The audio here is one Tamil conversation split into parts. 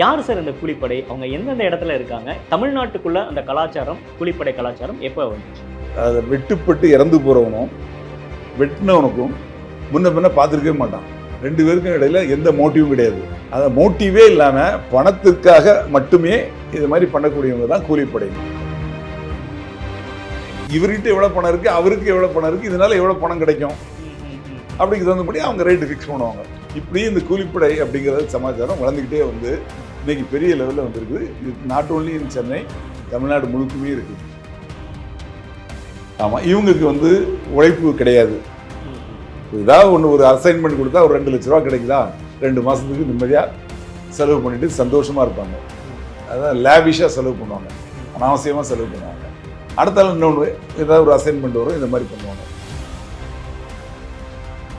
யார் சார் இந்த கூலிப்படை? அவங்க எந்தெந்த இடத்துல இருக்காங்க? தமிழ்நாட்டுக்குள்ள அந்த கலாச்சாரம் கூலிப்படை கலாச்சாரம் எப்போ வந்துச்சு? அதை வெட்டுப்பட்டு இறந்து போகிறவனும் வெட்டினவனுக்கும் முன்ன பின்ன பார்த்துருக்கவே மாட்டான். ரெண்டு பேருக்கும் இடையில எந்த மோட்டிவும் கிடையாது. அந்த மோட்டிவே இல்லாமல் பணத்துக்காக மட்டுமே இது மாதிரி பண்ணக்கூடியவங்க தான் கூலிப்படை. இவர்கிட்ட எவ்வளோ பணம் இருக்குது அவருக்கு எவ்வளோ பணம் இருக்குது இதனால எவ்வளோ பணம் கிடைக்கும்? அப்படிங்கிறது தகுந்தபடி அவங்க ரேட்டு ஃபிக்ஸ் பண்ணுவாங்க. இப்படி இந்த கூலிப்படை அப்படிங்கிறது சமாச்சாரம் வளர்ந்துக்கிட்டே வந்து இன்னைக்கு பெரிய லெவலில் வந்திருக்குது. இது not only in Chennai Tamil Nadu முழுக்குமே இருக்குது ஆமாம் இவங்களுக்கு வந்து உழைப்பு கிடையாது. ஏதாவது ஒன்று ஒரு அசைன்மெண்ட் கொடுத்தா ஒரு ரெண்டு லட்ச ரூபா கிடைக்குதா? ரெண்டு மாதத்துக்கு நிம்மதியாக செலவு பண்ணிட்டு சந்தோஷமாக இருப்பாங்க. அதான் லேவிஷாக செலவு பண்ணுவாங்க. அனாவசியமாக செலவு பண்ணுவாங்க. அடுத்தாலும் இன்னொன்று ஏதாவது ஒரு அசைன்மெண்ட் வரும் இந்த மாதிரி பண்ணுவாங்க.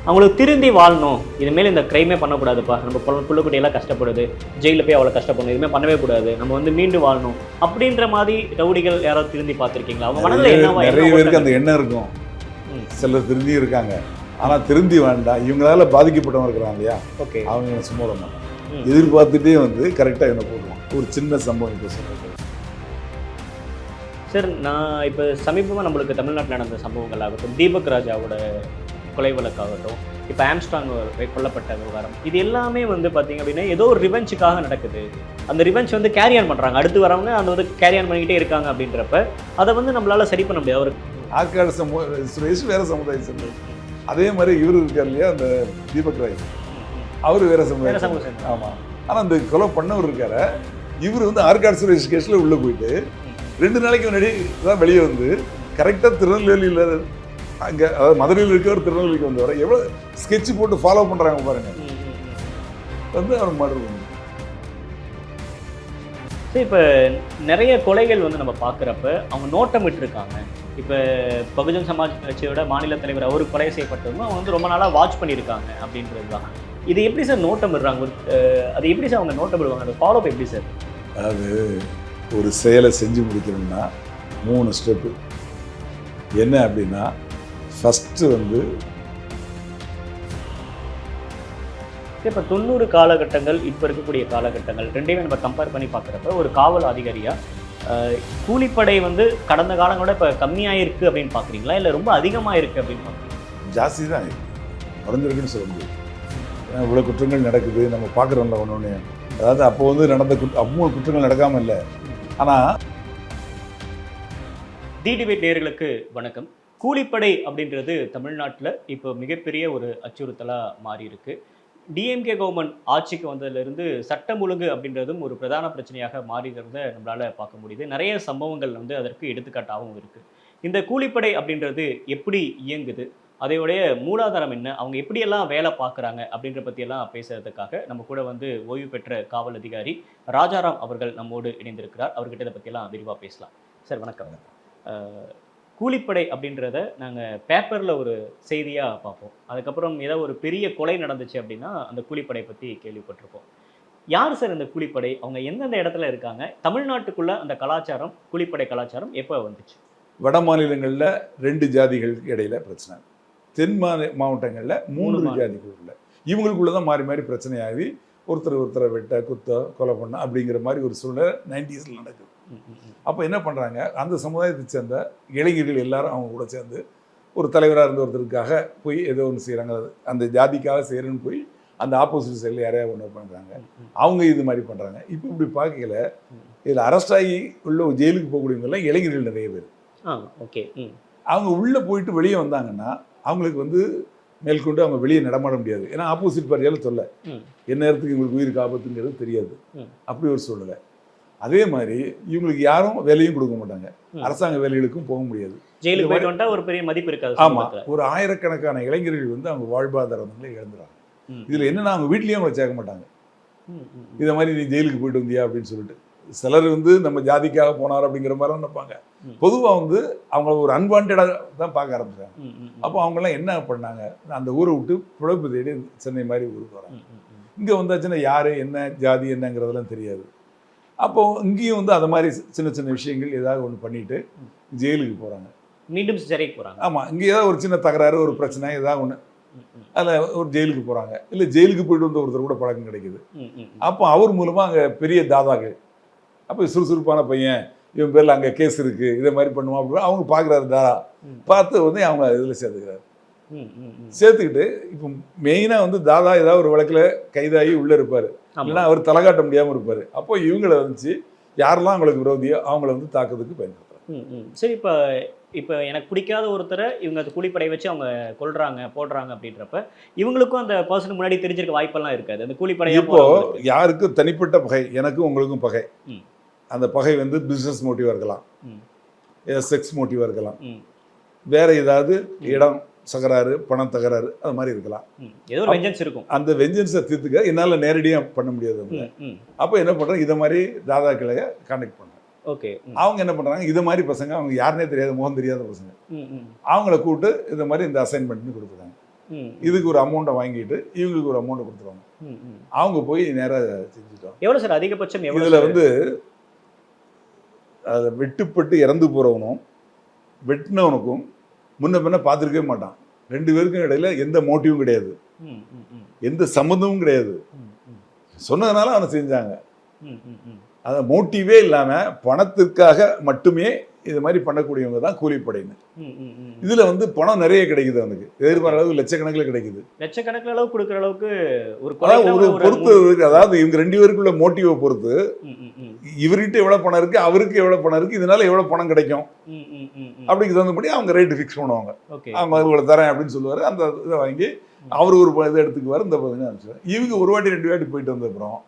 அவங்களுக்கு திருந்தி வாழணும். இனிமேல் இந்த கிரைமே பண்ணக்கூடாதுப்பா. நம்ம புள்ள புள்ளக்குட்டியெல்லாம் கஷ்டப்படுது. ஜெயிலில் போய் அவ்வளோ கஷ்டப்படணும். இதுமே பண்ணவே கூடாது. நம்ம வந்து மீண்டு வாழணும். அப்படின்ற மாதிரி ரவுடிகள் யாராவது திருந்தி பார்த்துருக்கீங்களா? அவங்க மனதில் என்னவா நிறைய என்ன பேருக்கு அந்த எண்ணம் இருக்கும். சிலர் திருந்தி இருக்காங்க. ஆனால் திருந்தி வேண்டாம். இவங்களால பாதிக்கப்பட்டவங்க இருக்கிறாங்க இல்லையா? ஓகே. அவங்க சும்மா விட மாட்டாங்க. எதிர்பார்த்துட்டே வந்து கரெக்டாக இவனை போடுவான். ஒரு சின்ன சம்பவம் இப்போ சொல்றது சார் நான் இப்போ சமீபமாக நம்மளுக்கு தமிழ்நாட்டில் நடந்த சம்பவங்கள் ஆகட்டும் தீபக் ராஜாவோட கொலை வழக்காகட்டும் இப்போ ஆம்ஸ்டாங் கொல்லப்பட்ட விவகாரம். இது எல்லாமே வந்து பார்த்தீங்க அப்படின்னா ஏதோ ஒரு ரிவெஞ்சுக்காக நடக்குது. அந்த ரிவெஞ்ச் வந்து கேரி ஆன் பண்ணுறாங்க அடுத்து வரவங்க அந்த வந்து கேரி ஆன் பண்ணிக்கிட்டே இருக்காங்க அப்படின்றப்ப அதை வந்து நம்மளால சரி பண்ண முடியாது. ஒரு ஆற்காடு சமூக சுரேஷ் வேற சமுதாயம் சேர்ந்தது அதே மாதிரி இவர் இருக்கார் இல்லையா அந்த தீபக் ராய். அவர் வேற சமுதாயம். ஆமாம் ஆனால் அந்த கொலை பண்ணவர் இருக்காரு. இவர் வந்து ஆற்காடு சுரேஷ் கேஸில் உள்ளே போயிட்டு ரெண்டு நாளைக்கு முன்னாடி தான் வெளியே வந்து கரெக்டாக திருநெல்வேலியில் அங்கே அதாவது மதுரையில் இருக்கவர் திருநெல்வேலிக்கு வந்து வர எவ்வளோ ஸ்கெட்ச் போட்டு ஃபாலோ பண்ணுறாங்க பாருங்க. வந்து அவர் மர்டர் பண்ணி சரி இப்போ நிறைய கொலைகள் வந்து நம்ம பார்க்குறப்ப அவங்க நோட்டமிட்டு இருக்காங்க இப்போ பகுஜன் சமாஜ் கட்சியோட மாநில தலைவர் அவர் கொலை செய்யப்பட்டவங்க அவங்க வந்து ரொம்ப நாளாக வாட்ச் பண்ணியிருக்காங்க அப்படின்றது தான். இது எப்படி சார் நோட்டமிடுறாங்க ஒரு, அஹ், அது எப்படி சார் அவங்க நோட்டமிடுவாங்க அந்த ஃபாலோ எப்படி சார்? அதாவது ஒரு செயலை செஞ்சு முடிக்கணும்னா மூணு ஸ்டெப்பு என்ன அப்படின்னா ஃபஸ்ட்டு வந்து இப்போ தொண்ணூறு காலகட்டங்கள் இப்போ இருக்கக்கூடிய காலகட்டங்கள் ரெண்டையுமே நம்ம கம்பேர் பண்ணி பார்க்குறப்ப ஒரு காவல் அதிகாரியாக கூலிப்படை வந்து கடந்த காலங்களோட இப்போ கம்மியாயிருக்கு அப்படின்னு பார்க்குறீங்களா? இல்லை ரொம்ப அதிகமாக இருக்குது அப்படின்னு பார்க்குறீங்களா? ஜாஸ்தி தான் இருக்கு குறைஞ்சிருக்குன்னு சொல்ல ஏன்னா இவ்வளோ குற்றங்கள் நடக்குது நம்ம பார்க்குறோம்ல ஒன்று ஒன்று அதாவது அப்போ வந்து நடந்த குற்ற அவ்வளோ குற்றங்கள் நடக்காமல் இல்லை. ஆனால் தி டிபேட் நேயர்களுக்கு வணக்கம். கூலிப்படை அப்படின்றது தமிழ்நாட்டில் இப்போ மிகப்பெரிய ஒரு அச்சுறுத்தலாக மாறி இருக்கு டிஎம்கே கவர்மெண்ட் ஆட்சிக்கு வந்ததிலிருந்து சட்டம் ஒழுங்கு அப்படின்றதும் ஒரு பிரதான பிரச்சனையாக மாறிகிறத நம்மளால பார்க்க முடியுது. நிறைய சம்பவங்கள் வந்து அதற்கு எடுத்துக்காட்டாகவும் இருக்கு. இந்த கூலிப்படை அப்படின்றது எப்படி இயங்குது? அதையுடைய மூலாதாரம் என்ன? அவங்க எப்படியெல்லாம் வேலை பார்க்குறாங்க அப்படின்ற பற்றியெல்லாம் பேசுறதுக்காக நம்ம கூட வந்து ஓய்வு பெற்ற காவல் அதிகாரி ராஜாராம் அவர்கள் நம்மோடு இணைந்திருக்கிறார். அவர்கிட்ட இதை பற்றியெல்லாம் விரிவாக பேசலாம். சார் வணக்கம். கூலிப்படை அப்படின்றத நாங்கள் பேப்பரில் ஒரு செய்தியாக பார்ப்போம். அதுக்கப்புறம் ஏதோ ஒரு பெரிய கொலை நடந்துச்சு அப்படின்னா அந்த கூலிப்படை பற்றி கேள்விப்பட்டிருப்போம். யார் சார் இந்த கூலிப்படை? அவங்க எந்தெந்த இடத்துல இருக்காங்க? தமிழ்நாட்டுக்குள்ள அந்த கலாச்சாரம் கூலிப்படை கலாச்சாரம் எப்போ வந்துச்சு? வட மாநிலங்களில் ரெண்டு ஜாதிகளுக்கு இடையில பிரச்சனை. தென் மாநில மாவட்டங்களில் மூணு. ஜாதிகளுக்குள்ள இவங்களுக்குள்ள தான் மாறி மாறி பிரச்சனையாகி ஒருத்தர் ஒருத்தரை வெட்ட குத்த கொலை பண்ண அப்படிங்கிற மாதிரி ஒரு சூழ்நிலை நைன்டிஸில் நடக்குது. அப்போ என்ன பண்ணுறாங்க அந்த சமுதாயத்தை சேர்ந்த இளைஞர்கள் எல்லாரும் அவங்க கூட சேர்ந்து ஒரு தலைவராக இருந்த ஒருத்தருக்காக போய் ஏதோ ஒன்று செய்கிறாங்க அந்த ஜாதிக்காக செய்கிறேன்னு போய் அந்த ஆப்போசிட் சைடில் யாரையா ஒன்று பண்ணுறாங்க. அவங்க இது மாதிரி பண்ணுறாங்க இப்போ இப்படி பார்க்கல. இதில் அரெஸ்ட் ஆகி உள்ள ஜெயிலுக்கு போகக்கூடியவங்கெல்லாம் இளைஞர்கள் நிறைய பேர். ஓகே அவங்க உள்ளே போயிட்டு வெளியே வந்தாங்கன்னா அவங்களுக்கு வந்து மேற்கொண்டு அவங்க வெளியே நடமாட முடியாது. ஏன்னா ஆப்போசிட் பார்ட்டியால் சொல்ல ம். என்ன நேரத்துக்கு இவங்களுக்கு உயிருக்கு ஆபத்துங்கிறது தெரியாது. அப்படி ஒரு சூழ்நிலை. அதே மாதிரி இவங்களுக்கு யாரும் வேலையும் கொடுக்க மாட்டாங்க. அரசாங்க வேலைகளுக்கும் போக முடியாது ஜெயிலுக்கு போயிட்டு ஒரு பெரிய மதிப்பு இருக்காது ஆமா சமூகத்துல. ஒரு ஆயிரக்கணக்கான இளைஞர்கள் வந்து அவங்க வாழ்வாதாரங்களை இழந்துறாங்க இதுல என்னன்னா அவங்க வீட்லயும் அவங்களை சேர்க்க மாட்டாங்க. இதை மாதிரி நீ ஜெயிலுக்கு போயிட்டு வந்தியா அப்படின்னு சொல்லிட்டு சிலர் வந்து நம்ம ஜாதிக்காக போனார் அப்படிங்கிற மாதிரி நினைப்பாங்க ம். பொதுவா வந்து அவங்கள ஒரு அன்வான்டாக தான் பார்க்க ஆரம்பிச்சாங்க. அப்போ அவங்கெல்லாம் என்ன பண்ணாங்க அந்த ஊரை விட்டு பிழைப்பு தேடி சென்னை மாதிரி ஊருக்கு வராங்க. இங்கே வந்தாச்சுன்னா யார் என்ன ஜாதி என்னங்கிறதெல்லாம் தெரியாது அப்போ இங்கேயும் வந்து அது மாதிரி சின்ன சின்ன விஷயங்கள் ஏதாவது ஒன்று பண்ணிட்டு ஜெயிலுக்கு போகிறாங்க மீண்டும் சிறைக்கு போறாங்க ஆமாம் இங்கே ஏதாவது ஒரு சின்ன தகராறு ஒரு பிரச்சனை ஏதாவது ஒன்று அதில் ஒரு ஜெயிலுக்கு போகிறாங்க இல்லை ஜெயிலுக்கு போயிட்டு வந்த ஒருத்தர் கூட பழக்கம் கிடைக்குது. அப்போ அவர் மூலமாக அங்கே பெரிய தாதாக்கள் அப்போ சுறுசுறுப்பான பையன் இவன் பேரில் அங்கே கேஸ் இருக்குது இதை மாதிரி பண்ணுவான் அப்படின்னு அவங்க பார்க்குறாரு ம். பார்த்து வந்து அவங்க இதில் சேர்த்துக்கிறாரு. சேர்த்துக்கிட்டு இப்போ மெயினாக வந்து தாதா ஏதாவது ஒரு வழக்கில் கைதாகி உள்ளே இருப்பார். இல்லைன்னா அவர் தலகாட்ட முடியாமல் இருப்பார் அப்போ இவங்கள வந்துச்சு யாரெல்லாம் அவங்களுக்கு விரோதியோ அவங்கள வந்து தாக்குறதுக்கு ம். சரி இப்போ இப்போ எனக்கு பிடிக்காத ஒருத்தரை இவங்க அது கூலிப்படை வச்சு அவங்க கொல்றாங்க போடுறாங்க அப்படின்றப்ப இவங்களுக்கும் அந்த பர்சனுக்கு முன்னாடி தெரிஞ்சிருக்க வாய்ப்பெல்லாம் இருக்காது அந்த கூலிப்படையா இப்போ. யாருக்கும் தனிப்பட்ட பகை எனக்கும் உங்களுக்கும் பகை. அந்த பகை வந்து பிஸ்னஸ் மோட்டிவாக இருக்கலாம் ம். செக்ஸ் மோட்டிவாக இருக்கலாம் வேற ஏதாவது இடம் தகராறு பணம் தகராறு அது மாதிரி இருக்கலாம். ஏதோ வெஞ்சன்ஸ் இருக்கும். அந்த வெஞ்சன்ஸை தீர்த்துக்க என்னால் நேரடியாக பண்ண முடியாது. அப்போ என்ன பண்ணுறேன் இதை மாதிரி தாதாக்களைய கான்டாக்ட் பண்ணுறேன் ஓகே அவங்க என்ன பண்ணுறாங்க இதை மாதிரி பசங்க அவங்க யாருனே தெரியாத முகம் தெரியாத பசங்க. அவங்கள கூப்பிட்டு இந்த மாதிரி இந்த அசைன்மெண்ட்னு கொடுக்குறாங்க. இதுக்கு ஒரு அமௌண்ட்டை வாங்கிட்டு இவங்களுக்கு ஒரு அமௌண்ட்டை கொடுத்துருவாங்க. அவங்க போய் நேராக செஞ்சுட்டோம். எவ்வளவு சார்? அதிகபட்சம் இதில்? வந்து அதை வெட்டுப்பட்டு இறந்து போகிறவனும் வெட்டினவனுக்கும் முன்ன பின்ன பார்த்துருக்கவே மாட்டான். ரெண்டு பேருக்கும் இடையில எந்த மோட்டிவும் கிடையாது. எந்த சம்மந்தமும் கிடையாது. சொன்னதுனால அவனை செஞ்சாங்க. அதை மோட்டிவே இல்லாமல் பணத்திற்காக மட்டுமே இது மாதிரி பண்ணக்கூடியவங்க தான் கூலிப்படைன்னு. இதில் வந்து பணம் நிறைய கிடைக்குது அவனுக்கு. எதிர்பார்த்த அளவு லட்சக்கணக்கில் கிடைக்குது. லட்சக்கணக்கில் அளவு கொடுக்குற அளவுக்கு ஒரு ஒரு பொறுத்து அதாவது இவங்க ரெண்டு பேருக்குள்ள மோட்டிவை பொறுத்து. இவர்கிட்ட எவ்வளோ பணம் இருக்கு அவருக்கு எவ்வளோ பணம் இருக்கு இதனால எவ்வளோ பணம் கிடைக்கும். அப்படிக்கு தகுந்தபடி அவங்க ரேட்டு ஃபிக்ஸ் பண்ணுவாங்க. அவங்க இவ்வளோ தரேன் அப்படின்னு சொல்லுவார். அந்த இதை வாங்கி அவர் ஒரு இதை எடுத்துக்குவார் இந்த பதங்க அனுப்பிச்சிடுவார் இவங்க ஒரு வாட்டி ரெண்டு வாட்டி போயிட்டு வந்த அப்புறம்.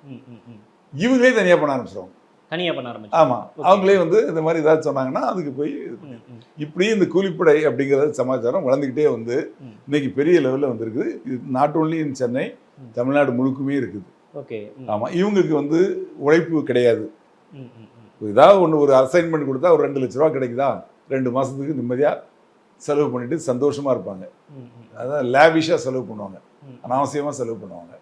இவங்களே தனியாக பண்ண ஆரம்பிச்சிடுவாங்க தனியா பண்ண ஆரம்பிச்சு ஆமாம் அவங்களே வந்து இந்த மாதிரி ஏதாவது சொன்னாங்கன்னா அதுக்கு போய் இது பண்ணி- ம், ம். இப்படி இந்த கூலிப்படை அப்படிங்கிற சமாச்சாரம் வளர்ந்துக்கிட்டே வந்து. இன்னைக்கு பெரிய லெவலில் வந்திருக்குது. இது not only in Chennai. Tamil Nadu முழுக்குமே இருக்குது. ஓகே ஆமாம் இவங்களுக்கு வந்து உழைப்பு கிடையாது. ஏதாவது ஒன்று ஒரு அசைன்மெண்ட் கொடுத்தா ஒரு ரெண்டு லட்ச ரூபா கிடைக்குதா ரெண்டு மாதத்துக்கு நிம்மதியாக செலவு பண்ணிட்டு சந்தோஷமாக இருப்பாங்க அதான் லேவிஷாக செலவு பண்ணுவாங்க. அனாவசியமாக செலவு பண்ணுவாங்க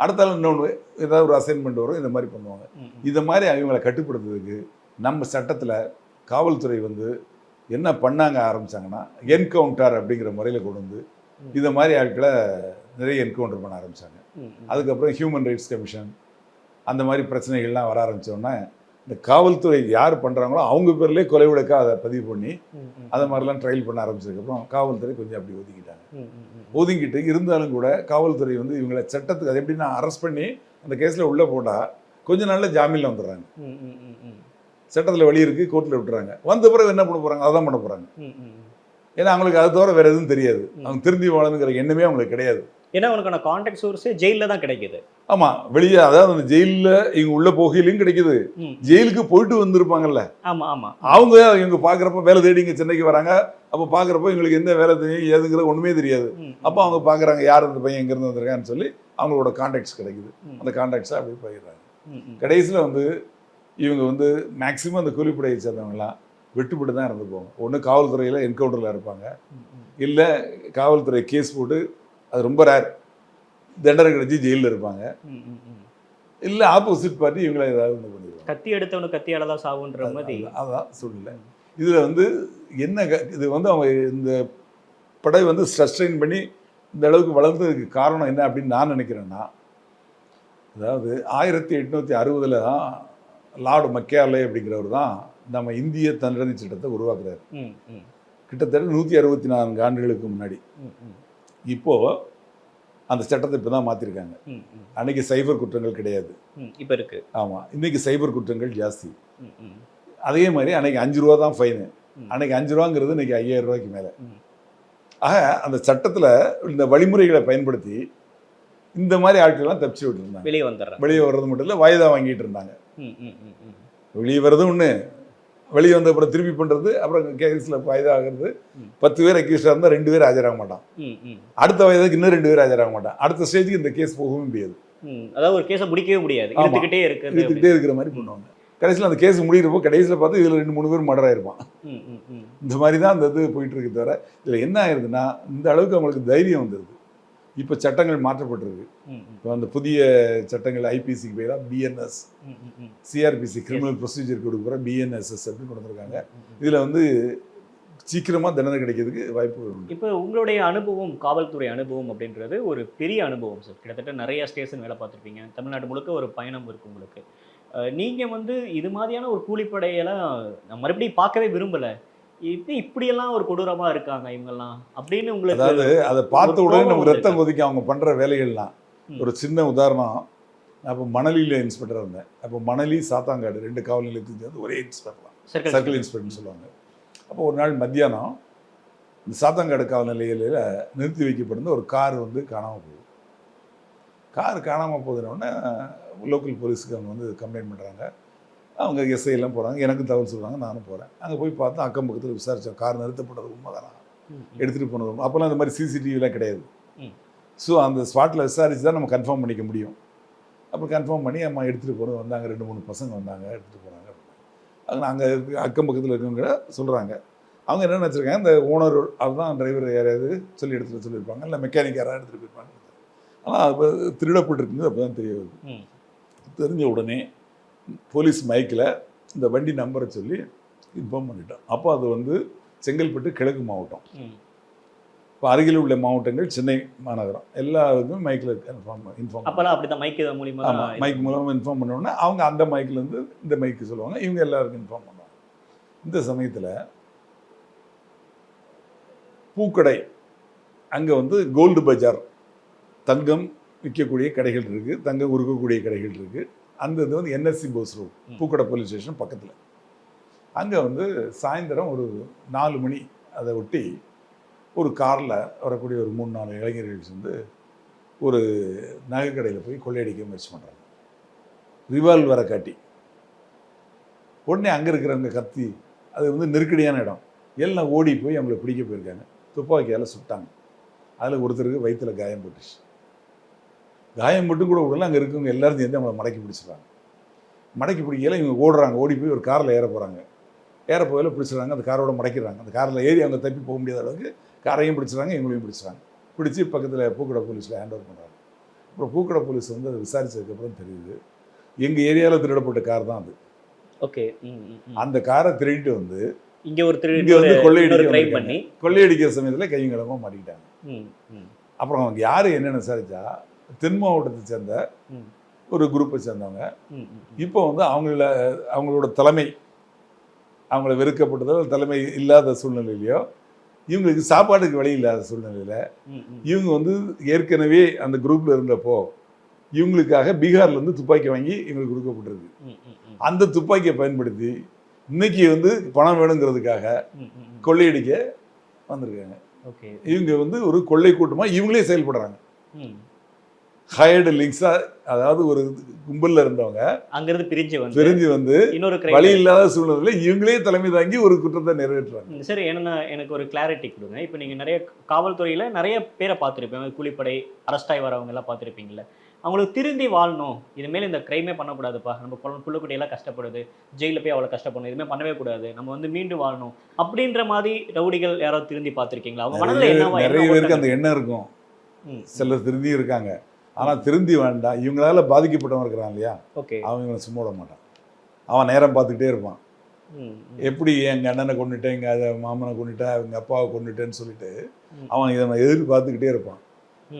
அடுத்த நாள் இன்னொன்று ஏதாவது ஒரு அசைன்மெண்ட் வரும் இந்த மாதிரி பண்ணுவாங்க. இதை மாதிரி அவங்கள கட்டுப்படுத்துறதுக்கு நம்ம சட்டத்தில் காவல்துறை வந்து என்ன பண்ணாங்க ஆரம்பிச்சாங்கன்னா என்கவுண்டர் அப்படிங்கிற முறையில் கொண்டு வந்து. இதை மாதிரி ஆட்களை நிறைய என்கவுண்டர் பண்ண ம். அதுக்கப்புறம் ஹியூமன் ரைட்ஸ் கமிஷன் அந்த மாதிரி பிரச்சனைகள்லாம் வர ஆரம்பிச்சோடனே இந்த காவல்துறை யார் பண்ணுறாங்களோ அவங்க பேர்லேயே கொலை வழக்கா அதை பதிவு பண்ணி. அதை மாதிரிலாம் ட்ரையல் பண்ண ஆரம்பிச்சதுக்கப்புறம் காவல்துறை கொஞ்சம் அப்படி ஒதுக்கிட்டாங்க. ஒதுங்கிட்டு இருந்தாலும் கூட காவல்துறை வந்து இவங்களை சட்டத்துக்கு அது எப்படின்னா அரெஸ்ட் பண்ணி அந்த கேஸில் உள்ளே போட்டால் கொஞ்ச நாளில் ஜாமீனில் வந்துடுறாங்க. சட்டத்தில் வழி இருக்குது கோர்ட்டில் விட்டுறாங்க வந்த பிறகு என்ன பண்ண போகிறாங்க அதான் பண்ண போகிறாங்க. ஏன்னா அவங்களுக்கு அது தவிர வேறு எதுவும் தெரியாது. அவங்க திருந்தி வாழணுங்கிற எண்ணமே அவங்களுக்கு கிடையாது ஏன்னா உனக்கான கான்டாக்ட் சோர்ஸ் ஜெயில தான் கிடைக்குது ஆமாம் வெளியே அதாவது அந்த ஜெயிலில் இவங்க உள்ள போகையிலையும் கிடைக்குது. ஜெயிலுக்கு போயிட்டு வந்திருப்பாங்கல்ல ஆமா ஆமா அவங்க இவங்க பார்க்குறப்ப வேலை தேடி இங்கே சென்னைக்கு வராங்க அப்போ பார்க்குறப்ப இவங்களுக்கு எந்த வேலை தெரியும் ஏதுங்கிறது ஒன்றுமே தெரியாது. அப்போ அவங்க பார்க்குறாங்க யார் அந்த பையன் எங்கேருந்து வந்திருக்கான்னு சொல்லி அவங்களோட கான்டாக்ட்ஸ் கிடைக்குது. அந்த கான்டாக்ட்ஸை அப்படியே போயிடுறாங்க. கடைசியில் வந்து இவங்க வந்து மேக்ஸிமம் அந்த கூலிப்படையை சேர்ந்தவங்களாம் வெட்டுப்பட்டு தான் இறந்து போவாங்க ஒன்று காவல்துறையில் என்கவுண்டரில் இருப்பாங்க. இல்லை காவல்துறை கேஸ் போட்டு அது ரொம்ப ரேர் தண்டனை கிடைச்சி ஜெயிலில் இருப்பாங்க. இல்லை ஆப்போசிட் பார்ட்டி இவங்கள ஏதாவது ஒன்று பண்ணிடுவாங்க. கத்தி எடுத்தவனு கத்தியால தான் சாவுன்ற மாதிரி. அதான், சூழ்நிலை இதில் வந்து என்ன இது வந்து அவங்க இந்த படை வந்து சஸ்டைன் பண்ணி இந்த அளவுக்கு வளர்ந்ததுக்கு காரணம் என்ன அப்படின்னு நான் நினைக்கிறேன்னா அதாவது ஆயிரத்தி எட்நூற்றி அறுபதில் தான் லார்டு மக்கியாலே அப்படிங்கிறவர் தான் நம்ம இந்திய தண்டனை சட்டத்தை உருவாக்குறாரு. கிட்டத்தட்ட நூற்றி அறுபத்தி நான்கு ஆண்டுகளுக்கு முன்னாடி. இப்போது அந்த சட்டத்தை இப்போ தான் மாற்றிருக்காங்க அன்னைக்கு சைபர் குற்றங்கள் கிடையாது. இப்ப இருக்கு. ஆமாம் இன்னைக்கு சைபர் குற்றங்கள் ஜாஸ்தி. அதே மாதிரி அன்னைக்கு அஞ்சு ரூபா தான் ஃபைனு. அன்னைக்கு அஞ்சு ரூபாங்கிறது இன்னைக்கு ஐயாயிரம் ரூபாய்க்கு மேலே. ஆக அந்த சட்டத்தில் இந்த வழிமுறைகளை பயன்படுத்தி இந்த மாதிரி ஆட்கள்லாம் தப்பிச்சு விட்டுருந்தாங்க. வெளியே வந்துடுறேன் வெளியே வர்றது மட்டும் இல்லை வாய்தா வாங்கிட்டு இருந்தாங்க. வெளியே வர்றது ஒன்று வெளியே வந்த அப்புறம் திருப்பி பண்ணுறது அப்புறம் கேஸில் ம். பத்து பேர் அக்யூஸ்டாக இருந்தால் ரெண்டு பேர் ஆஜராக மாட்டான். அடுத்த வயதுக்கு இன்னும் ரெண்டு பேர் ஆஜராக மாட்டான். அடுத்த ஸ்டேஜுக்கு இந்த கேஸ் போகவும் முடியாது. அதாவது ஒரு கேஸை முடிக்கவே முடியாது. இழுத்துக்கிட்டே இருக்குது இழுத்துக்கிட்டே இருக்கிற மாதிரி பண்ணுவாங்க. கடைசியில் அந்த கேஸ் முடிகிறப்போ கடைசியில் பார்த்து இதில் ரெண்டு மூணு பேர் மர்டர் ஆயிருப்பான். இந்த மாதிரி தான் அந்த இது போயிட்டு இருக்கு தவிர இதில் என்ன ஆயிருதுன்னா இந்த அளவுக்கு அவங்களுக்கு தைரியம் வந்துருது. இப்போ சட்டங்கள் மாற்றப்பட்டிருக்கு. இப்போ அந்த புதிய சட்டங்கள் ஐபிசிக்கு பேரா பிஎன்எஸ். சிஆர்பிசி கிரிமினல் ப்ரொசீஜர் கொடுக்குற பிஎன்எஸ்எஸ் அப்படின்னு கொண்டு வந்திருக்காங்க. இதில் வந்து சீக்கிரமாக தண்டனை கிடைக்கிறதுக்கு வாய்ப்புகள் உண்டு. இப்போ உங்களுடைய அனுபவம் காவல்துறை அனுபவம் அப்படின்றது ஒரு பெரிய அனுபவம் சார். கிட்டத்தட்ட நிறைய ஸ்டேஷன் வேலை பார்த்துருப்பீங்க. தமிழ்நாடு முழுக்க ஒரு பயணம் இருக்கு உங்களுக்கு. அஹ் நீங்க வந்து இது மாதிரியான ஒரு கூலிப்படையெல்லாம் நான் மறுபடியும் பார்க்கவே விரும்பல. இது இப்படியெல்லாம் ஒரு கொடூரமா இருக்காங்க இவங்கெல்லாம் அப்படின்னு உங்களுக்கு அதாவது அதை பார்த்த உடனே நம்ம ரத்தம்? கொதிக்க அவங்க பண்ணுற வேலைகள்லாம். ஒரு சின்ன உதாரணம் அப்போ மணலியில் இன்ஸ்பெக்டராக இருந்தேன். அப்போ மணலி சாத்தாங்காடு ரெண்டு காவல் நிலையத்துக்கு சேர்ந்து ஒரே இன்ஸ்பெக்டர் தான். சர்க்கிள் இன்ஸ்பெக்டர்னு சொல்லுவாங்க. அப்போ ஒரு நாள் மத்தியானம் இந்த சாத்தாங்காடு காவல் நிலையில நிறுத்தி வைக்கப்பட்டிருந்த ஒரு கார் வந்து காணாமல் போகுது. கார் காணாமல் போகுதுன்னொடனே லோக்கல் போலீஸுக்கு அவங்க வந்து கம்ப்ளைண்ட் பண்ணுறாங்க அவங்க எஸ்ஐ எல்லாம் போகிறாங்க எனக்கும் தகவல் சொல்கிறாங்க நானும் போகிறேன் அங்கே போய் பார்த்தா அக்கம் பக்கத்தில் விசாரித்தோம் கார் நிறுத்தப்பட்டது உண்மைதானா? எடுத்துகிட்டு போனது. அப்போல்லாம் இந்த மாதிரி சிசிடிவிலாம் கிடையாது. ஸோ அந்த ஸ்பாட்டில் விசாரித்து தான் நம்ம கன்ஃபார்ம் பண்ணிக்க முடியும். அப்போ கன்ஃபார்ம் பண்ணி அம்மா எடுத்துகிட்டு போகிறது வந்தாங்க ரெண்டு மூணு பசங்க வந்தாங்க எடுத்துகிட்டு போனாங்க அது அங்கே இருக்க அக்கம் பக்கத்தில் இருக்கவங்க சொல்கிறாங்க அவங்க என்ன நினச்சிருக்காங்க இந்த ஓனர் அதுதான் டிரைவர் யாரையாவது சொல்லி எடுத்துகிட்டு சொல்லியிருப்பாங்க இல்லை மெக்கானிக் யாராவது எடுத்துகிட்டு போயிருப்பாங்க ஆனால் அப்போ திருடப்பட்டிருக்குங்க அப்போ தான் தெரிய வருது. தெரிஞ்ச உடனே போலீஸ் மைக்கில் இந்த வண்டி நம்பரை சொல்லி இன்ஃபார்ம் பண்ணிட்டோம். அப்போ அது வந்து செங்கல்பட்டு கிழக்கு மாவட்டம். இப்போ அருகில் உள்ள மாவட்டங்கள் சென்னை மாநகரம். எல்லாருக்குமே மைக்கில் இன்ஃபார்ம் இன்ஃபார்ம் அப்பெல்லாம் அப்படிதான் மைக் மூலியமா ஆமாம் தான் மைக் மூலமாக இன்ஃபார்ம் பண்ண உடனே அவங்க அந்த மைக்லேருந்து இந்த மைக்கு சொல்லுவாங்க. இவங்க எல்லாருக்கும் இன்ஃபார்ம் பண்ணுவாங்க. இந்த சமயத்தில் பூக்கடை அங்கே வந்து கோல்டு பஜார் தங்கம் விற்கக்கூடிய கடைகள் இருக்குது தங்கம் உருக்கக்கூடிய கடைகள் இருக்குது அந்த இது வந்து என்எஸ்சி போஸ் ரோடு. பூக்கடை போலீஸ் ஸ்டேஷன் பக்கத்தில். அங்கே வந்து சாயந்தரம் ஒரு நாலு மணி அதை ஒட்டி ஒரு காரில் வரக்கூடிய ஒரு மூணு நாலு இளைஞர்கள் வந்து ஒரு நகைக்கடையில் போய் கொள்ளையடிக்க முயற்சி பண்ணுறாங்க ரிவால்வரை காட்டி. உடனே அங்கே இருக்கிறவங்க கத்தி அது வந்து நெருக்கடியான இடம். எல்லாம் ஓடி போய் அவங்கள பிடிக்க போயிருக்காங்க. துப்பாக்கியால் சுட்டாங்க. அதில் ஒருத்தருக்கு வயித்துல காயம் போட்டுச்சு. காயம் மட்டும் கூட விடல அங்கே இருக்கவங்க எல்லாரும் சேர்ந்து அவங்கள மடக்கி பிடிச்சிடுறாங்க. மடக்கி பிடிக்கல இவங்க ஓடுறாங்க ஓடி போய் ஒரு காரில் ஏற போகிறாங்க ஏற போயில பிடிச்சிடுறாங்க அந்த காரோட மடக்கிடுறாங்க. அந்த காரில் ஏறி அவங்க தப்பி போக முடியாத அளவுக்கு காரையும் பிடிச்சிடுறாங்க இவங்களையும் பிடிச்சிடுறாங்க. பிடிச்சி பக்கத்தில் பூக்கடை போலீஸில் ஹேண்ட் ஓவர் பண்ணுறாங்க அப்புறம் பூக்கடை போலீஸ் வந்து அதை விசாரிச்சதுக்கப்புறம் தெரியுது எங்கள் ஏரியாவில் திருடப்பட்ட கார் தான் அது. ஓகே. அந்த காரை திருடிட்டு வந்து இங்க ஒரு திரு இங்க வந்து கொள்ளையடிக்க. பண்ணி. கொள்ளையடிக்கிற சமயத்தில் கையும் கிளம்ப மாட்டிக்கிட்டாங்க. ம், ம், அப்புறம் அவங்க யார் என்னென்னு விசாரிச்சா தென் மாவட்டத்தை சேர்ந்த. ஒரு குரூப்பை சேர்ந்தவங்க இப்போ வந்து அவங்கள அவங்களோட தலைமை அவங்கள வெறுக்கப்பட்டதோ தலைமை இல்லாத சூழ்நிலையிலையோ இவங்களுக்கு சாப்பாட்டுக்கு வழி இல்லாத சூழ்நிலையில். இவங்க வந்து ஏற்கனவே அந்த குரூப்பில் இருந்தப்போ இவங்களுக்காக பீகார்லேருந்து துப்பாக்கி வாங்கி இவங்களுக்கு கொடுக்கப்பட்டிருக்கு. அந்த துப்பாக்கியை பயன்படுத்தி இன்னைக்கு வந்து பணம் வேணுங்கிறதுக்காக. கொள்ளையடிக்க வந்திருக்காங்க இவங்க வந்து ஒரு கொள்ளை கூட்டமாக இவங்களே செயல்படுறாங்க. ஹயர்டு லிங்க்ஸாக அதாவது ஒரு கும்பலில் இருந்தவங்க அங்கிருந்து பிரிஞ்சு வந்து பிரிஞ்சு வந்து இன்னொரு வழி. இல்லாத சூழ்நிலையில் இவங்களே தலைமை தாங்கி ஒரு குற்றத்தை நிறைவேற்றுறாங்க. ம், சரி என்னன்னா எனக்கு ஒரு கிளாரிட்டி கொடுங்க. இப்போ நீங்க நிறைய காவல்துறையில நிறைய பேரை பார்த்துருப்பீங்க. கூலிப்படை அரெஸ்ட் ஆகி வரவங்க எல்லாம் பார்த்துருப்பீங்கல்ல. அவங்களுக்கு திருந்தி வாழணும். இனிமேல் இந்த கிரைமே பண்ணக்கூடாதுப்பா. நம்ம புள்ள புள்ளக்குட்டியெல்லாம் கஷ்டப்படுது. ஜெயிலில் போய் அவ்வளோ கஷ்டப்படணும். எதுவுமே பண்ணவே கூடாது. நம்ம வந்து மீண்டும் வாழணும். அப்படின்ற மாதிரி ரவுடிகள் யாராவது திருந்தி பார்த்துருக்கீங்களா? அவங்க மனதில் என்னவா நிறைய என்ன பேருக்கு அந்த எண்ணம் இருக்கும். சிலர் திருந்தி இருக்காங்க. ஆனால் திருந்தி வேண்டாம் இவங்களால பாதிக்கப்பட்டவன் இருக்கிறான் இல்லையா? அவன் இவனை சும்மா விட மாட்டான். அவன் நேரம் பார்த்துக்கிட்டே இருப்பான். எப்படி எங்கள் அண்ணனை கொண்டுட்டேன் எங்கள் அதை மாமனை கொண்டுட்டேன் எங்கள் அப்பாவை கொண்டுட்டேன்னு சொல்லிட்டு. அவன் இதை எதிர்பார்த்துக்கிட்டே இருப்பான்.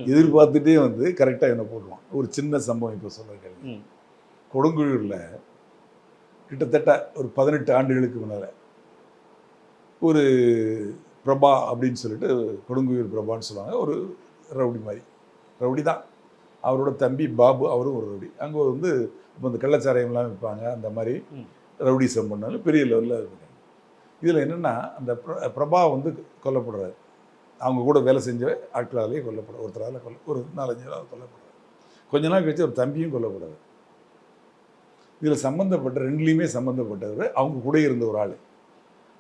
எதிர்பார்த்துட்டே வந்து கரெக்டாக என்ன போடுவான் ஒரு சின்ன சம்பவம் இப்போ சொல்ல கேளுங்க ம். கொடுங்குழூரில் கிட்டத்தட்ட ஒரு பதினெட்டு ஆண்டுகளுக்கு முன்னால் ஒரு பிரபா அப்படின்னு சொல்லிட்டு கொடுங்குயூர் பிரபான்னு சொல்லுவாங்க. ஒரு ரவுடி மாதிரி. ரவுடி தான் அவரோட தம்பி பாபு அவரும் ஒரு ரவுடி. அங்கே வந்து இப்போ இந்த கள்ளச்சாராயம்லாம் விற்பாங்க அந்த மாதிரி. ரவுடிசம் பண்ணாலும் பெரிய லெவலில் இருக்காங்க இதில் என்னென்னா அந்த பிர- பிரபா வந்து கொல்லப்படுறாரு. அவங்க கூட வேலை செஞ்ச ஆட்களாலேயே கொல்லப்பட ஒருத்தரால் கொல்ல ஒரு நாலஞ்சு நாள் கொல்லப்படுறாரு. கொஞ்ச நாள் கழிச்சு ஒரு தம்பியும் கொல்லப்படுறாரு. இதில் சம்மந்தப்பட்ட ரெண்டுலேயுமே சம்மந்தப்பட்டவர் அவங்க கூட இருந்த ஒரு ஆள்.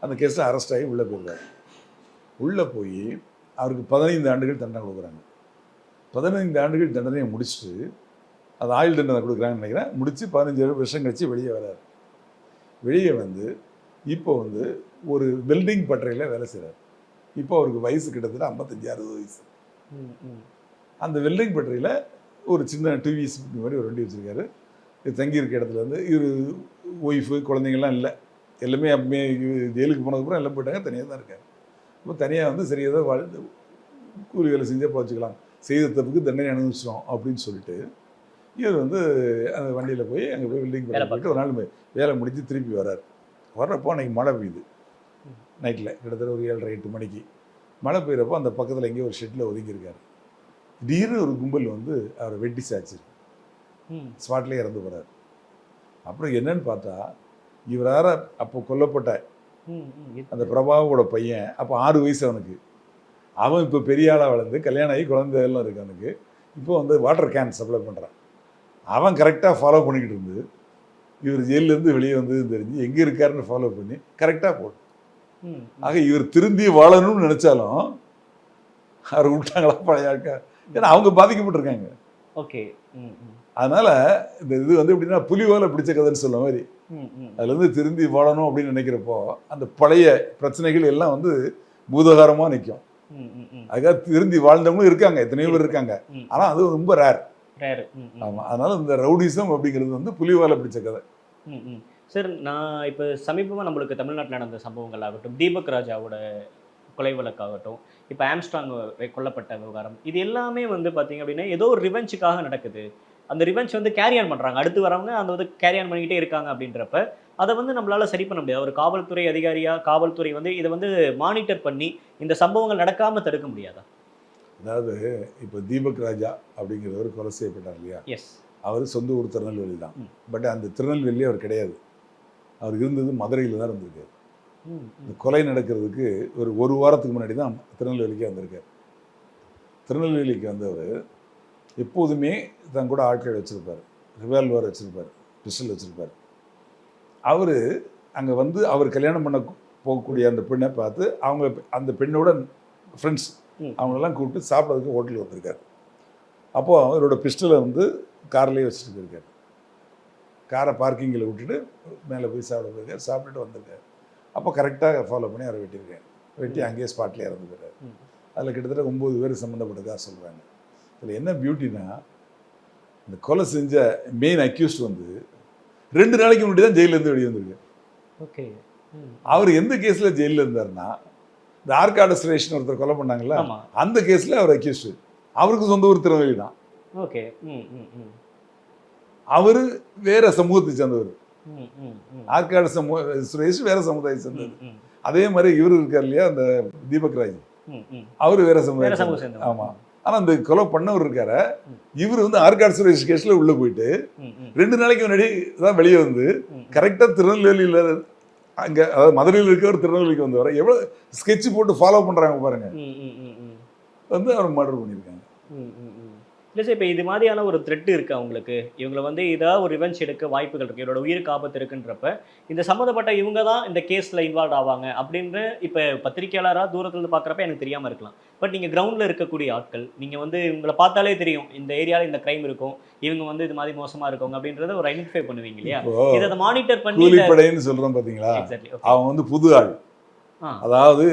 அந்த கேஸில் அரெஸ்ட் ஆகி உள்ளே போயிருக்காரு உள்ளே போய் அவருக்கு பதினைந்து ஆண்டுகள் தண்டனை கொடுக்குறாங்க. பதினைந்து ஆண்டுகள் தண்டனையை முடிச்சுட்டு அது ஆயுள் தண்டனை கொடுக்குறாங்கன்னு நினைக்கிறேன். முடித்து பதினஞ்சு வருஷம் கழிச்சு வெளியே வராரு வெளியே வந்து இப்போ வந்து ஒரு வெல்டிங் பட்டறையில் வேலை செய்கிறார் இப்போ அவருக்கு வயசு கிட்டத்தட்ட ஐம்பத்தஞ்சு அறுபது வயசு. அந்த வெல்டிங் பட்டறையில் ஒரு சின்ன டிவிஎஸ் மாதிரி ஒரு வண்டி வச்சுருக்காரு. தங்கியிருக்க இடத்துல வந்து இவர் ஒய்ஃபு குழந்தைங்கள்லாம் இல்லை. எல்லாமே அப்பமே ஜெயிலுக்கு போனதுக்கப்புறம் எல்லாம் போயிட்டாங்க. தனியாக தான் இருக்காரு. இப்போ தனியாக வந்து சரி ஏதோ வாழ்ந்து கூலி வேலை செஞ்சே போச்சுக்கலாம். செய்த தப்புக்கு தண்டனை அனுபவிச்சிட்டோம் அப்படின்னு சொல்லிட்டு இவர் வந்து அந்த வண்டியில் போய் அங்கே போய் பில்டிங் போயிட்டு ஒரு நாள் வேலை முடிஞ்சு திருப்பி வர்றார். வர்றப்போ அன்றைக்கி மழை பெய்யுது. நைட்டில் கிட்டத்தட்ட ஒரு ஏழரை எட்டு மணிக்கு. மழை பெய்கிறப்போ அந்த பக்கத்தில் எங்கேயோ ஒரு ஷெட்டில் ஒதுங்கியிருக்காரு. திடீர்னு ஒரு கும்பல் வந்து அவரை வெட்டி சாச்சு ம். ஸ்பாட்லேயே இறந்து போகிறார் அப்புறம் என்னன்னு பார்த்தா இவரார அப்போ கொல்லப்பட்ட அந்த பிரபாவோட பையன் அப்போ ஆறு வயசு அவனுக்கு. அவன் இப்போ பெரிய ஆளாக வளர்ந்து கல்யாணம் ஆகி குழந்தை எல்லாம் இருக்கு அவனுக்கு. இப்போ வந்து வாட்டர் கேன் சப்ளை பண்ணுறான் அவன் கரெக்டாக ஃபாலோ பண்ணிக்கிட்டு இருந்து இவர் ஜெயிலேருந்து வெளியே வந்து தெரிஞ்சு எங்கே இருக்காருன்னு ஃபாலோ பண்ணி கரெக்டாக போடும். ஆக இவர் திருந்தி வாழணும்னு நினச்சாலும் அவர் விட்டாங்களா பழைய ஆட்கள்? ஏன்னா அவங்க பாதிக்கப்பட்டிருக்காங்க. ஓகே அதனால இந்த இது வந்து எப்படின்னா புலிவால பிடிச்ச கதைன்னு சொல்ல மாதிரி. அதுலேருந்து திருந்தி வாழணும் அப்படின்னு நினைக்கிறப்போ அந்த பழைய பிரச்சனைகள் எல்லாம் வந்து பூதகாரமாக நிற்கும் அதுக்காக திருந்தி வாழ்ந்தவங்களும் இருக்காங்க எத்தனையோ பேர் இருக்காங்க. ம். ஆனால் அது ரொம்ப ரேர் ரேரு ம் ம். ஆமாம் அதனால இந்த ரவுடிசம் அப்படிங்கிறது வந்து புலிவால பிடிச்ச கதை. ம் ம். சார் நான் இப்போ சமீபமாக நம்மளுக்கு தமிழ்நாட்டில் நடந்த சம்பவங்கள் ஆகட்டும் தீபக் ராஜாவோட கொலை வழக்காகட்டும் இப்போ ஆம்ஸ்ட்ராங் கொல்லப்பட்ட விவகாரம் இது எல்லாமே வந்து பார்த்தீங்க அப்படின்னா ஏதோ ஒரு ரிவெஞ்சுக்காக நடக்குது. அந்த ரிவெஞ்ச் வந்து கேரி ஆன் பண்ணுறாங்க அடுத்து வரவங்க அந்த வந்து கேரி ஆன் பண்ணிக்கிட்டே இருக்காங்க அப்படின்றப்ப அதை வந்து நம்மளால சரி பண்ண முடியாது. ஒரு காவல்துறை அதிகாரியா காவல்துறை வந்து இதை வந்து மானிட்டர் பண்ணி இந்த சம்பவங்கள் நடக்காம தடுக்க முடியாதா? அதாவது இப்போ தீபக் ராஜா அப்படிங்கிறவர் கொலை செய்யப்பட்டார் இல்லையா? எஸ் அவர் சொந்த ஊர் திருநெல்வேலி தான். பட் அந்த திருநெல்வேலி அவர் கிடையாது. அவர் இருந்தது மதுரையில் தான் இருந்திருக்காரு. இந்த கொலை நடக்கிறதுக்கு ஒரு ஒரு வாரத்துக்கு முன்னாடி தான் திருநெல்வேலிக்கு வந்திருக்கார். திருநெல்வேலிக்கு வந்தவர் எப்போதுமே தன் கூட ஆட்கள் வச்சுருப்பார். ரிவால்வர் வச்சுருப்பார். பிஸ்டல் வச்சுருப்பார். அவர் அங்கே வந்து அவர் கல்யாணம் பண்ண போகக்கூடிய அந்த பெண்ணை பார்த்து அவங்க அந்த பெண்ணோட ஃப்ரெண்ட்ஸ். அவங்களெல்லாம் கூப்பிட்டு சாப்பிட்றதுக்கு ஹோட்டலுக்கு வந்திருக்காரு. அப்போது அவரோட பிஸ்டலை வந்து கார்லேயே வச்சுட்டு போயிருக்காரு. காரை பார்க்கிங்கில் விட்டுட்டு மேலே போய் சாப்பிட போயிருக்காரு. சாப்பிட்டுட்டு வந்திருக்காரு. அப்போ கரெக்டாக ஃபாலோ பண்ணி அவரை வெட்டியிருக்காரு வெட்டி அங்கேயே ஸ்பாட்லேயே இறந்து போயிட்டார். அதில் கிட்டத்தட்ட ஒம்பது பேர் சம்மந்தப்பட்டதாக சொல்கிறாங்க இதில் என்ன பியூட்டினா இந்த கொலை செஞ்ச மெயின் அக்யூஸ்ட் வந்து ரெண்டு நாளைக்கு முன்னாடி தான் ஜெயிலேருந்து வெளியே வந்திருக்கு ஓகே. அவர் எந்த கேஸில் ஜெயிலில் இருந்தாருன்னா இந்த ஆர்காடு சுரேஷ்னு ஒருத்தர் கொலை பண்ணாங்கல்ல ஆமா. அந்த கேஸில் அவர் அக்யூஸ்ட் அவருக்கு சொந்த ஊர் திருநெல்வேலி தான். ஓகே. அவர் வேற சமூகத்தை சேர்ந்தவர். ஆற்காடு சமூக சுரேஷ் வேற சமுதாயத்தை சேர்ந்தவர். ம், ம், அதே மாதிரி இவர் இருக்கார் இல்லையா அந்த தீபக் ராஜ். அவர் வேற சமுதாயம் சமூகம் சேர்ந்தவர். சேர்ந்தவர். ஆமா ஆனா அந்த கொலை பண்ணவர் இருக்காரு. இவர் வந்து ஆற்காடு சுரேஷ் கேஸ்ல உள்ள போயிட்டு ரெண்டு நாளைக்கு முன்னாடி தான் வெளியே வந்து ம். கரெக்டா திருநெல்வேலியில அங்க அதாவது மதுரையில் இருக்கவர் திருநெல்வேலிக்கு வந்து வர எவ்வளவு ஸ்கெட்ச் போட்டு ஃபாலோ பண்றாங்க பாருங்க ம், ம், ம், ம். வந்து அவர் மர்டர் பண்ணியிருக்காங்க. இல்ல சார் இப்போ இது மாதிரியான ஒரு த்ரெட் இருக்கு அவங்களுக்கு. இவங்களை வந்து ஏதாவது ஒரு ரிவெஞ்ச் எடுக்க வாய்ப்புகள் இருக்கு. இவரோட உயிருக்கு ஆபத்து இருக்குன்றப்ப இந்த சம்மந்தப்பட்ட இவங்க தான் இந்த கேஸ்ல இன்வால்வ் ஆவாங்க அப்படின்னு இப்போ பத்திரிகையாளராக தூரத்துல இருந்து பார்க்குறப்ப எனக்கு தெரியாம இருக்கலாம். பட் நீங்க கிரவுண்ட்ல இருக்கக்கூடிய ஆட்கள் நீங்க வந்து இவங்களை பார்த்தாலே தெரியும் இந்த ஏரியால இந்த கிரைம் இருக்கும் இவங்க வந்து இது மாதிரி மோசமா இருக்கவங்க அப்படின்றத ஒரு ஐடென்டிஃபை பண்ணுவீங்க இல்லையா? இதை மானிட்டர் பண்ணி கூலிப்படைன்னு சொல்றோம் பாத்தீங்களா? எக்ஸாக்ட்லி அவன் வந்து புது ஆள். அதாவது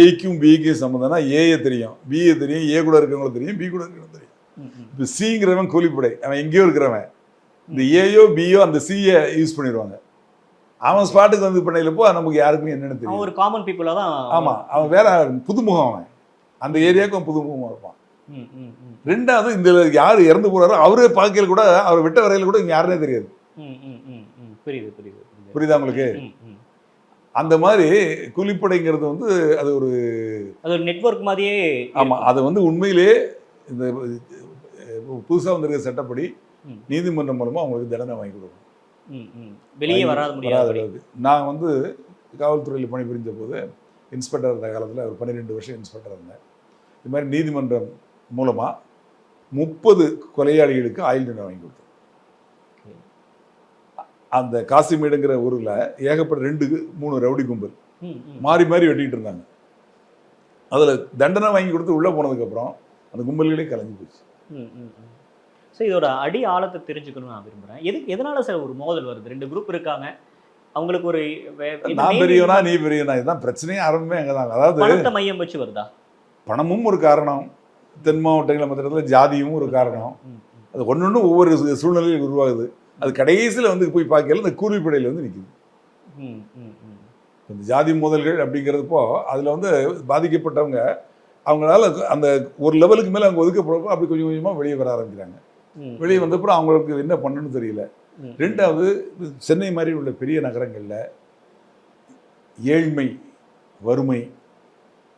ஏக்கும் பிக்கும் சம்மந்தம்னா ஏயை தெரியும். பிஏ தெரியும் ஏ கூட இருக்கவங்களுக்கு தெரியும் பி கூட இருக்கவங்களுக்கு தெரியும். இப்போ சிங்கிறவன் கூலிப்படை. அவன் எங்கேயோ இருக்கிறவன். இந்த ஏயோ பியோ அந்த சியை யூஸ் பண்ணிடுவாங்க. அவன் ஸ்பாட்டுக்கு வந்து பண்ணையிலப்போ நமக்கு யாருக்குமே என்னன்னு தெரியும் ஒரு காமன் பீப்புளாக தான் ஆமா. அவன் வேற புதுமுகம் அவன். அந்த ஏரியாவுக்கு அவன் புதுமுகமாக இருப்பான். ரெண்டாவது இந்த யார் இறந்து போறாரோ அவரே பார்க்கையில் கூட அவர் விட்ட வரையில கூட இங்க யாருனே தெரியாது. புரியுது புரியுது புரியுது. உங்களுக்கு? அந்த மாதிரி கூலிப்படைங்கிறது வந்து அது ஒரு அது ஒரு நெட்வொர்க் மாதிரியே ஆமா. அது வந்து உண்மையிலே இந்த புதுசா வந்திருக்க சட்டப்படி. நீதிமன்றம் மூலமா அவங்களுக்கு தண்டனை வாங்கி கொடுக்கும் ம், ம். வெளியே வராத முடியாது. நான் வந்து காவல்துறையில் பணிபுரிஞ்ச போது இன்ஸ்பெக்டர் இருந்த காலத்தில் ஒரு பன்னிரெண்டு வருஷம் இன்ஸ்பெக்டர் இருந்தேன் இது மாதிரி நீதிமன்றம் மூலமாக முப்பது கொலையாளிகளுக்கு ஆயுள் தண்டனை வாங்கி கொடுத்தேன் அந்த காசிமேடுங்கிற ஊரில் ஏகப்பட்ட ரெண்டு மூணு ரவுடி கும்பல். மாறி மாறி வெட்டிட்டு இருந்தாங்க அதில் தண்டனை வாங்கி கொடுத்து உள்ளே போனதுக்கப்புறம் அந்த கும்பல்களே கலைஞ்சு போச்சு சார் இதோட அடி ஆழத்தை தெரிஞ்சுக்கணும்னு நான் விரும்புறேன். எதுக்கு எதனால சார் ஒரு மோதல் வருது? ரெண்டு குரூப் இருக்காங்க. அவங்களுக்கு ஒரு நான் பெரியவனா நீ பெரியவனா? இதுதான் பிரச்சனையே ஆரம்பமே அங்கே தான். அதாவது பணத்தை மையம் வச்சு வருதா? பணமும் ஒரு காரணம். தென் மாவட்டங்கள் மற்ற இடத்துல ஜாதியும் ஒரு காரணம். அது ஒன்று ஒவ்வொரு சூ- சூழ்நிலையில் உருவாகுது. அது கடைசியில் வந்து போய் பார்க்கல இந்த கூலிப்படையில் வந்து நிற்குது. இந்த ஜாதி மோதல்கள் அப்படிங்கிறதுப்போ அதில் வந்து பாதிக்கப்பட்டவங்க அவங்களால அந்த ஒரு லெவலுக்கு மேலே அவங்க ஒதுக்கப்படுறப்போ அப்படி கொஞ்சம் கொஞ்சமாக வெளியே வர ஆரம்பிக்கிறாங்க. வெளியே வந்தப்பறம் அவங்களுக்கு என்ன பண்ணணும்னு தெரியல. ரெண்டாவது சென்னை மாதிரி உள்ள பெரிய நகரங்களில் ஏழ்மை வறுமை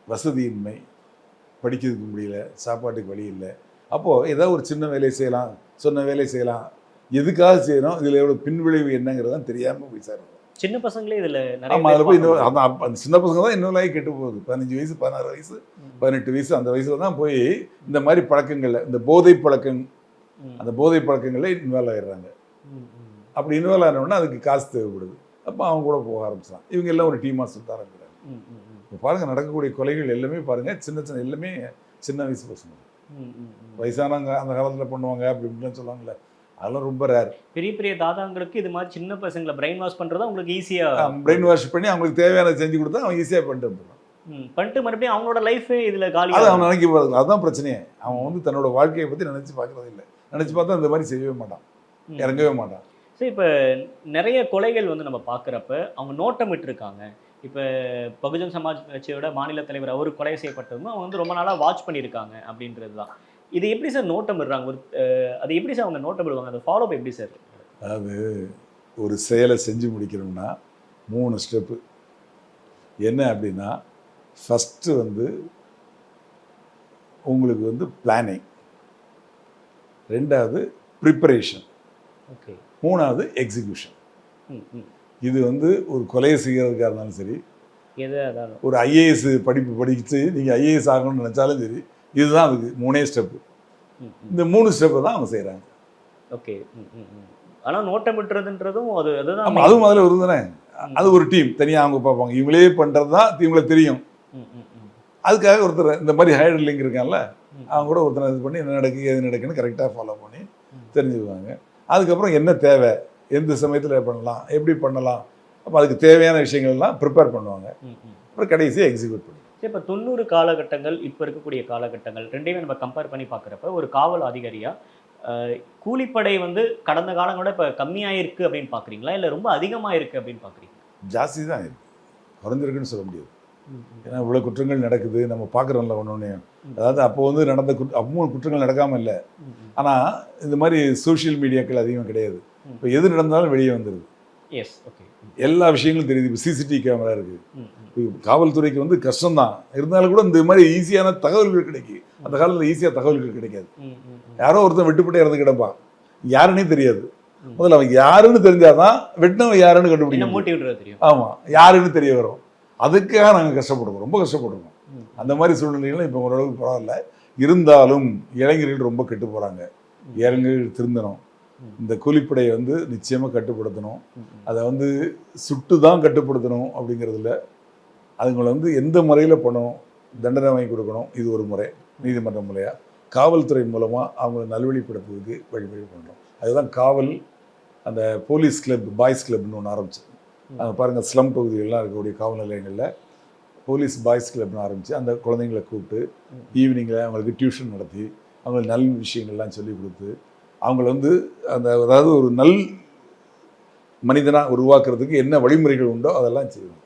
வசதியின்மை படிக்கிறதுக்கு முடியல சாப்பாட்டுக்கு வழி இல்லை அப்போது ஏதோ ஒரு சின்ன வேலையை செய்யலாம் சொன்ன வேலையை செய்யலாம் எதுக்காக செய்யணும் இதில் எவ்வளோ பின்விளைவு என்னங்கிறதான் தெரியாமல் போய் சேரும் சின்ன பசங்களே இதுல ஆமாம் அதில் போய் இன்னும் அந்த சின்ன பசங்க தான் இன்னும் லாகி கெட்டு போகுது பதினஞ்சு வயசு பதினாறு வயசு. பதினெட்டு வயசு அந்த வயசுல தான் போய் இந்த மாதிரி பழக்கங்கள்ல இந்த போதை பழக்கம். அந்த போதை பழக்கங்களில் இன்வால்வ். ம். அப்படி இன்வால்வ் ஆனோடனே அதுக்கு காசு தேவைப்படுது அப்போ அவங்க கூட போக ஆரம்பிச்சான் இவங்க எல்லாம் ஒரு டீமாக சுத்த ஆரம்பிக்கிறாங்க. இப்போ பாருங்க நடக்கக்கூடிய கொலைகள் எல்லாமே பாருங்க சின்ன சின்ன எல்லாமே சின்ன வயசு பசங்க. வயசானவங்க அந்த காலத்தில் பண்ணுவாங்க அப்படி இப்படிலாம் சொல்லுவாங்கல்ல அதெல்லாம் ரொம்ப ரேர் பெரிய பெரிய தாதாங்களுக்கு இது மாதிரி சின்ன பசங்களை பிரெயின் வாஷ் பண்றதா உங்களுக்கு ஈஸியா பிரெயின் வாஷ் பண்ணி அவங்களுக்கு தேவையானதை செஞ்சு கொடுத்தா அவன் ஈஸியாக பண்ணிட்டு வந்துடுறான் ம். பண்ணிட்டு மறுபடியும் அவங்களோட லைஃபே இதுல அதை காலியா அவன் நினைக்க போகிறது அதுதான் பிரச்சனையே. அவன் வந்து தன்னோட வாழ்க்கையை பற்றி நினச்சி பார்க்கறது இல்லை. நினச்சி பார்த்தா இந்த மாதிரி செய்யவே மாட்டான். இறங்கவே மாட்டான். சரி இப்போ நிறைய கொலைகள் வந்து நம்ம பார்க்குறப்ப அவங்க நோட்டமிட்டு இருக்காங்க இப்போ பகுஜன் சமாஜ் கட்சியோட மாநில தலைவர் அவர் கொலை செய்யப்பட்டதும் அவங்க வந்து ரொம்ப நாளாக வாட்ச் பண்ணியிருக்காங்க அப்படின்றது தான் இது எப்படி சார் நோட்டமிடுறாங்க ஒரு அஹ், அது எப்படி சார் அவங்க நோட்டமிடுவாங்க அதை ஃபாலோ எப்படி சார்? அதாவது ஒரு செயலை செஞ்சு முடிக்கணும்னா மூணு ஸ்டெப்பு என்ன அப்படின்னா ஃபஸ்ட்டு வந்து உங்களுக்கு வந்து பிளானிங் ரெண்டாவது ப்ரிப்பரேஷன் ஓகே மூணாவது எக்ஸிக்யூஷன் இது வந்து ஒரு கொலையை செய்கிறதுக்காக இருந்தாலும் சரி ஒரு ஐஏஎஸ் படிப்பு படிச்சு நீங்கள் ஐஏஎஸ் ஆகணும்னு நினச்சாலும் சரி இதுதான் அதுக்கு மூணே ஸ்டெப்பு இந்த மூணு ஸ்டெப்பை தான் அவங்க செய்கிறாங்க ஓகே ஆனால் நோட்டமிட்டுறதுன்றதும் அது அதுதான் ஆமாம் அது முதல்ல வருதுதானே அது ஒரு டீம் தனியாக அவங்க பார்ப்பாங்க. இவங்களே பண்ணுறது தான் இவங்களுக்கு தெரியும் அதுக்காக ஒருத்தர் இந்த மாதிரி ஹைடர் லிங்க் இருக்கான்ல. அவங்க கூட ஒருத்தர் இது பண்ணி என்ன நடக்கு ஏது நடக்குன்னு கரெக்டாக ஃபாலோ பண்ணி. தெரிஞ்சுக்குவாங்க. அதுக்கப்புறம் என்ன தேவை எந்த சமயத்தில் பண்ணலாம் எப்படி பண்ணலாம் அப்போ அதுக்கு தேவையான விஷயங்கள்லாம் ப்ரிப்பேர் பண்ணுவாங்க. அப்புறம் கடைசியாக எக்ஸிக்யூட் பண்ணுவாங்க சரி இப்போ தொண்ணூறு காலகட்டங்கள் இப்போ இருக்கக்கூடிய காலகட்டங்கள் ரெண்டையுமே நம்ம கம்பேர் பண்ணி பார்க்குறப்ப ஒரு காவல் அதிகாரியா அஹ், கூலிப்படை வந்து கடந்த காலங்களோட இப்போ கம்மியாயிருக்கு அப்படின்னு பார்க்குறீங்களா? இல்லை ரொம்ப அதிகமாக இருக்கு அப்படின்னு பார்க்குறீங்க ஜாஸ்தி தான் குறைஞ்சிருக்குன்னு சொல்ல முடியாது. ஏன்னா இவ்வளோ குற்றங்கள் நடக்குது நம்ம பார்க்குறோம்ல ஒன்று ஒன்று அதாவது அப்போ வந்து நடந்த குற்ற அப்பவும் குற்றங்கள் நடக்காமல் இல்லை. ஆனால் இந்த மாதிரி சோஷியல் மீடியாக்கள் அதிகம் கிடையாது. இப்போ எது நடந்தாலும் வெளியே வந்துடுது எஸ் ஓகே எல்லா விஷயங்களும் தெரியுது. இப்போ சிசிடிவி கேமரா இருக்குது காவல்துறைக்கு வந்து கஷ்டம்தான். இருந்தாலும் கூட இந்த மாதிரி ஈஸியான தகவல்கள் கிடைக்கும் அந்த காலத்தில் ஈஸியாக தகவல்கள் கிடைக்காது. யாரோ ஒருத்தன் வெட்டுப்பட்டு இறந்து கிடப்பான். யாருன்னே தெரியாது. முதல்ல அவன் யாருன்னு தெரிஞ்சாதான் வெட்டினவன் யாருன்னு என்ன கண்டுபிடிக்க முடியும். மோட்டிவ்ன்றது தெரியும். ஆமாம் யாருன்னு தெரிய வரும். அதுக்காக நாங்கள் கஷ்டப்படுவோம். ரொம்ப கஷ்டப்படுவோம். அந்த மாதிரி சூழ்நிலைகளும் இப்போ ஓரளவுக்கு பரவாயில்ல. இருந்தாலும் இளைஞர்கள் ரொம்ப கெட்டு போகிறாங்க. இளைஞர்கள் திருந்தணும். இந்த கூலிப்படையை வந்து நிச்சயமாக கட்டுப்படுத்தணும். அதை வந்து சுட்டு தான் கட்டுப்படுத்தணும் அப்படிங்கிறதுல அதுங்களை வந்து எந்த முறையில் பண்ணணும்? தண்டனை வாங்கி கொடுக்கணும். இது ஒரு முறை. நீதிமன்ற முறையாக காவல்துறை மூலமாக அவங்களை நல்வழிப்படுத்துறதுக்கு வழிவழி பண்ணுறோம் அதுதான் காவல் அந்த போலீஸ் கிளப் பாய்ஸ் கிளப்னு ஒன்று ஆரம்பிச்சு அங்கே பாருங்கள் ஸ்லம் பகுதிகளெலாம் இருக்கக்கூடிய காவல் நிலையங்களில் போலீஸ் பாய்ஸ் கிளப்னு ஆரம்பித்து அந்த குழந்தைங்களை கூப்பிட்டு ஈவினிங்கில் அவங்களுக்கு டியூஷன் நடத்தி அவங்களுக்கு நல்ல விஷயங்கள்லாம் சொல்லி கொடுத்து அவங்கள வந்து அந்த அதாவது ஒரு நல் மனிதனாக உருவாக்குறதுக்கு என்ன வழிமுறைகள் உண்டோ அதெல்லாம் செய்யணும்.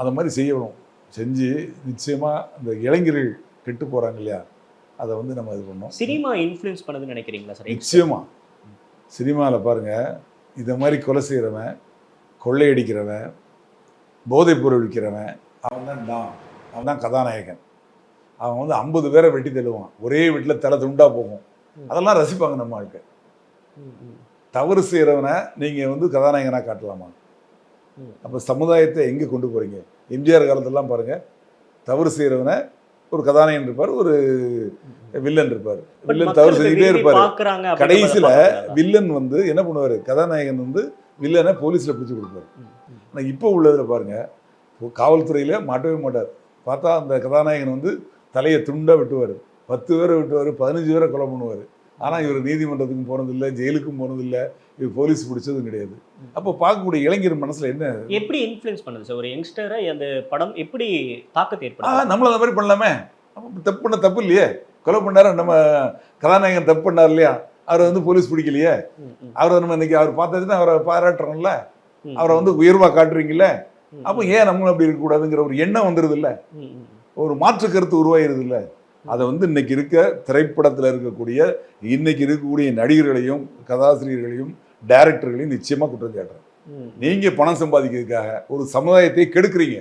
அந்த மாதிரி செய்யணும். செஞ்சு நிச்சயமாக அந்த இளைஞர்கள் கெட்டு போகிறாங்க இல்லையா? அதை வந்து நம்ம இது பண்ணோம் சினிமா இன்ஃப்ளூயன்ஸ் பண்ணுதுன்னு நினைக்கிறீங்களா சார்? நிச்சயமாக சினிமாவில் பாருங்கள் இதை மாதிரி கொலை செய்கிறவன் கொள்ளையடிக்கிறவன் போதைப் பொருள் விற்கிறவன் அவன் தான் டான் அவன் தான் கதாநாயகன். அவன் வந்து ஐம்பது பேரை வெட்டி தள்ளுவான். ஒரே வீட்டில் தலை துண்டா போகும். அதெல்லாம் ரசிப்பாங்க நம்ம ஆட்கள். தவறு செய்கிறவனை நீங்கள் வந்து கதாநாயகனாக காட்டலாமா. அப்போ சமுதாயத்தை எங்கே கொண்டு போகிறீங்க எம்ஜிஆர் காலத்துலலாம் பாருங்கள் தவறு செய்கிறவனை ஒரு கதாநாயகன் இருப்பார் ஒரு வில்லன் இருப்பார். வில்லன் தவறு செஞ்சுட்டே இருப்பார். கடைசியில்? வில்லன் வந்து என்ன பண்ணுவார்? கதாநாயகன் வந்து வில்லனை போலீஸில் பிடிச்சி கொடுப்பாரு. ஆனால் இப்போ உள்ளதில் பாருங்க இப்போ காவல்துறையில் மாட்டவே மாட்டார். பார்த்தா அந்த கதாநாயகன் வந்து தலையை துண்டாக வெட்டுவார். பத்து பேரை வெட்டுவார் பதினஞ்சு பேரை கொலை பண்ணுவார். ஆனால் இவர் நீதிமன்றத்துக்கும் போனதில்லை ஜெயிலுக்கும் போனதில்லை. இவர் போலீஸ் பிடிச்சதும் கிடையாது. அப்போ பார்க்கக்கூடிய இளைஞர் மனசில் என்ன? எப்படி இன்ஃப்ளூயன்ஸ் பண்ணுது சார் ஒரு யங்ஸ்டரை அந்த படம் எப்படி தாக்கத்தை ஆ ஏற்படுத்தும் நம்மளும் அந்த மாதிரி பண்ணலாமே. தப்பு பண்ண தப்பு இல்லையே. கொலை பண்ணாரு நம்ம கதாநாயகன் தப்பு பண்ணார் இல்லையா? அவரை வந்து போலீஸ் பிடிக்கலையே. அவரை நம்ம இன்னைக்கு அவர் பார்த்ததுன்னா அவரை பாராட்டுறோம்ல. அவரை வந்து உயர்வாக காட்டுறீங்கல்ல. அப்போ ஏன் நம்மளும் அப்படி இருக்கக்கூடாதுங்கிற ஒரு எண்ணம் வந்துடுது இல்ல ஒரு மாற்று கருத்து உருவாயிருது இல்ல அதை வந்து இன்னைக்கு இருக்க திரைப்படத்தில் இருக்கக்கூடிய இன்னைக்கு இருக்கக்கூடிய நடிகர்களையும் கதாசிரியர்களையும் டைரக்டர்களையும் நிச்சயமா குற்றம் சாட்டுறேன் ம், நீங்க பணம் சம்பாதிக்கிறதுக்காக ஒரு சமுதாயத்தை கெடுக்குறீங்க.